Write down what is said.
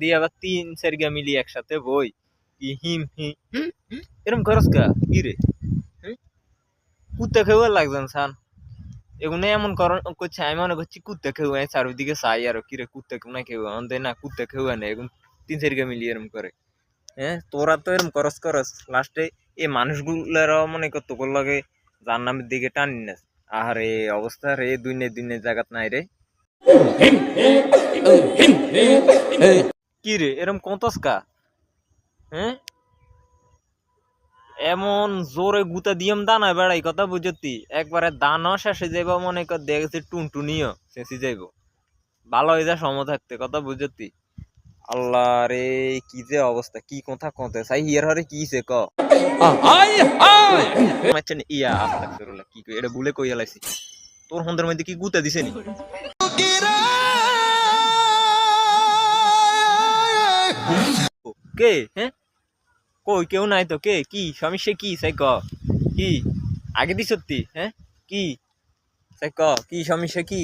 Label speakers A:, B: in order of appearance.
A: দিয়ে আবার তিন একসাথে বই। হিম এরম খরচ কা কি রে? কুত্তা খেয়ে সান এমন কর, করছে, আমি মনে করছি কুত্তা খেয়ে আমি চারিদিকে চাই আর। কি রে, কুত্তা না কেউ আমাদের না কুত্তা খেয়ে না এরকম তিন চারিগা মিলি এরম করে। হ্যাঁ তোরা তো এরম করস করস। লাস্টে এই মানুষগুলারও মনে কর তোর লাগে জান্নামের দিকে টানি না আহারে, অবস্থা রে দুই নে দুই নে নাই রে। কি রে এরম কতস কা? হ্যাঁ? এমন জোরে গুতা দিয়ম দানা বেড়াই, কথা বুঝতি? একবারে দানা শেষে যাইব, মনে কর দেখেছি টুনটুনিও, শেষে যাইব। ভালো হয়ে যা সম থাকতে, কথা বুঝতি? আল্লাহ রে কি যে অবস্থা কি কথা কতে সাই হিয়ার হরে কি সে ক। মাচ্ছেন ইয়া আস্তাগফিরুল্লাহ কি এটা ভুলে কই আলাইছি তোর হন্দের মধ্যে কি গুতা দিছে নি? কে হ্যাঁ? কই কেউ নাই তো কে কি সমস্যা কি সাই ক কি? আগে দি সত্যি হ্যাঁ? কি? সাই ক কি সমস্যা কি?